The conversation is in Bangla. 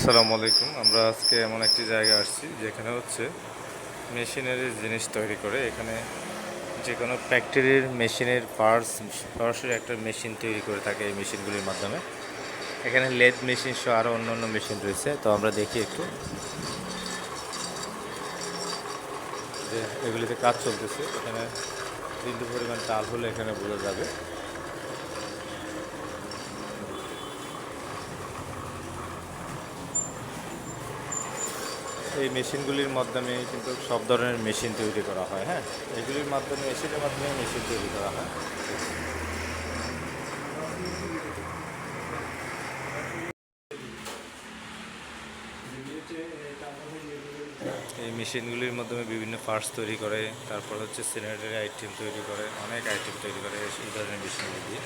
আসসালামু আলাইকুম। আমরা আজকে এমন একটি জায়গা আসছি যেখানে হচ্ছে মেশিনারি জিনিস তৈরি করে এখানে যে কোনো ফ্যাক্টরির মেশিনের পার্টস, সরাসরি একটা মেশিন তৈরি করে থাকে এই মেশিনগুলির মাধ্যমে। এখানে লেদ মেশিন সহ আরও অন্য অন্য মেশিন রয়েছে। তো আমরা দেখি একটু যে এগুলিতে কাজ চলতেছে। এখানে বিন্দু পরিমাণ তাল হলে এখানে বোঝা যাবে। এই মেশিনগুলির মাধ্যমে কিন্তু সব ধরনের মেশিন তৈরি করা হয় হ্যাঁ? এগুলির মাধ্যমে, মেশিনের মাধ্যমে মেশিন তৈরি করা হয়। এই মেশিনগুলির মাধ্যমে বিভিন্ন পার্টস তৈরি করে, তারপর হচ্ছে সিনারি আইটেম তৈরি করে, অনেক আইটেম তৈরি করে এই ধরনের মেশিনগুলি দিয়ে।